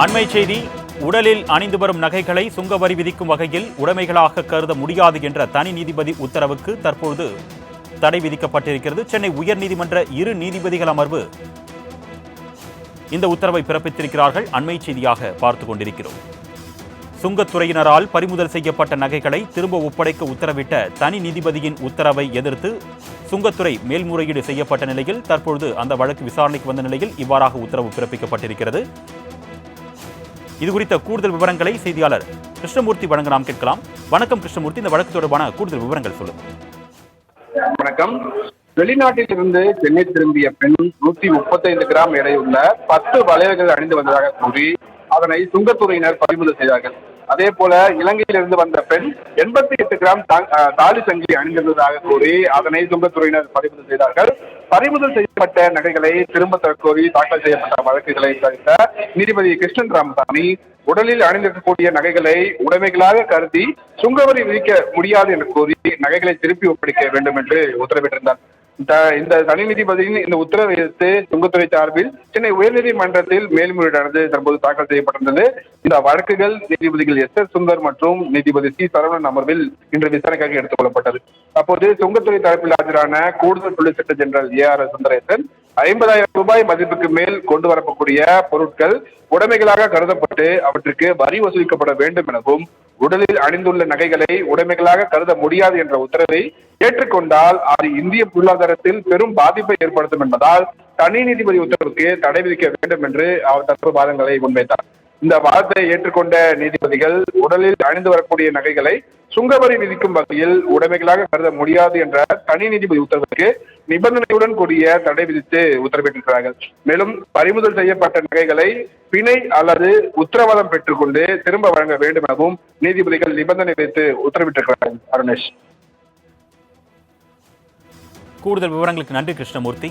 அண்மை செய்தி உடலில் அணிந்து வரும் நகைகளை சுங்க வரி விதிக்கும் வகையில் உடைமைகளாக கருத முடியாது என்ற தனி நீதிபதி உத்தரவுக்கு தற்பொழுது தடை விதிக்கப்பட்டிருக்கிறது. சென்னை உயர்நீதிமன்ற இரு நீதிபதிகள் அமர்வு இந்த உத்தரவை பிறப்பித்திருக்கிறார்கள். அண்மை செய்தியாக பார்த்து கொண்டிருக்கிறோம். சுங்கத்துறையினரால் பறிமுதல் செய்யப்பட்ட நகைகளை திரும்ப ஒப்படைக்க உத்தரவிட்ட தனி நீதிபதியின் உத்தரவை எதிர்த்து சுங்கத்துறை மேல்முறையீடு செய்யப்பட்ட நிலையில் தற்பொழுது அந்த வழக்கு விசாரணைக்கு வந்த நிலையில் இவ்வாறாக உத்தரவு பிறப்பிக்கப்பட்டிருக்கிறது. இது குறித்த கூடுதல் விவரங்களை செய்தியாளர் கிருஷ்ணமூர்த்தி வழங்க நாம் கேட்கலாம். வணக்கம் கிருஷ்ணமூர்த்தி இந்த வழக்கு தொடர்பான கூடுதல் விவரங்கள் சொல்லுங்க. வணக்கம். வெளிநாட்டில் இருந்து சென்னை திரும்பிய பெண் நூத்தி முப்பத்தைந்து கிராம் எடையுள்ள பத்து வளையல்கள் அணிந்து வந்ததாக கூறி அதனை சுங்கத்துறையினர் பறிமுதல் செய்தார்கள். அதே போல இலங்கையிலிருந்து வந்த பெண் எண்பத்தி எட்டு கிராம் தா- தாலி சங்கிலி அணிந்திருந்ததாக கூறி அதனை சுங்கத்துறையினர் பறிமுதல் செய்தார்கள். பறிமுதல் செய்யப்பட்ட நகைகளை திரும்ப தரக் கோரி தாக்கல் செய்யப்பட்ட வழக்குகளை விசாரித்த நீதிபதி கிருஷ்ணன் ராமசாமி உடலில் அணிந்திருக்கக்கூடிய நகைகளை உடைமைகளாக கருதி சுங்கவரி விதிக்க முடியாது என்று கூறி நகைகளை திருப்பி ஒப்படைக்க வேண்டும் என்று உத்தரவிட்டிருந்தார். இந்த இந்த தனி நீதிபதியின் இந்த உத்தரவை எதிர்த்து சுங்கத்துறை சார்பில் சென்னை உயர்நீதிமன்றத்தில் மேல்முறையீடானது தற்போது தாக்கல் செய்யப்பட்டிருந்தது. இந்த வழக்குகள் நீதிபதிகள் எஸ் எஸ் சுந்தர் மற்றும் நீதிபதி சி சரவணன் அமர்வில் இன்று விசாரணைக்காக எடுத்துக் கொள்ளப்பட்டது அப்போது சுங்கத்துறை தரப்பில் ஆஜரான கூடுதல் solicitor general A R Sundaresan ஐம்பதாயிரம் ரூபாய் மதிப்புக்கு மேல் கொண்டு வரக்கூடிய பொருட்கள் உடைமைகளாக கருதப்பட்டு அவற்றுக்கு வரி வசூலிக்கப்பட வேண்டும் எனவும் உடலில் அணிந்துள்ள நகைகளை உடைமைகளாக கருத முடியாது என்ற உத்தரவை ஏற்றுக்கொண்டால் அது இந்திய பொருளாதாரத்தில் பெரும் பாதிப்பை ஏற்படுத்தும் என்பதால் தனி நீதிபதி உத்தரவுக்கு தடை விதிக்க வேண்டும் என்று அவர் தற்போது வாதங்களை முன்வைத்தார். இந்த வாதத்தை ஏற்றுக்கொண்ட நீதிபதிகள் உடலில் அணிந்து வரக்கூடிய நகைகளை சுங்கவரி விதிக்கும் வகையில் உடைமைகளாக கருத முடியாது என்ற தனி நீதிபதி உத்தரவுக்கு நிபந்தனையுடன் கூடிய தடை விதித்து உத்தரவிட்டிருக்கிறார்கள். மேலும் பறிமுதல் செய்யப்பட்ட நகைகளை பிணை அல்லது உத்தரவாதம் பெற்றுக்கொண்டு திரும்ப வழங்க வேண்டும் எனவும் நீதிபதிகள் நிபந்தனை வைத்து உத்தரவிட்டிருக்கிறார்கள் அருணேஷ். கூடுதல் விவரங்களுக்கு நன்றி கிருஷ்ணமூர்த்தி.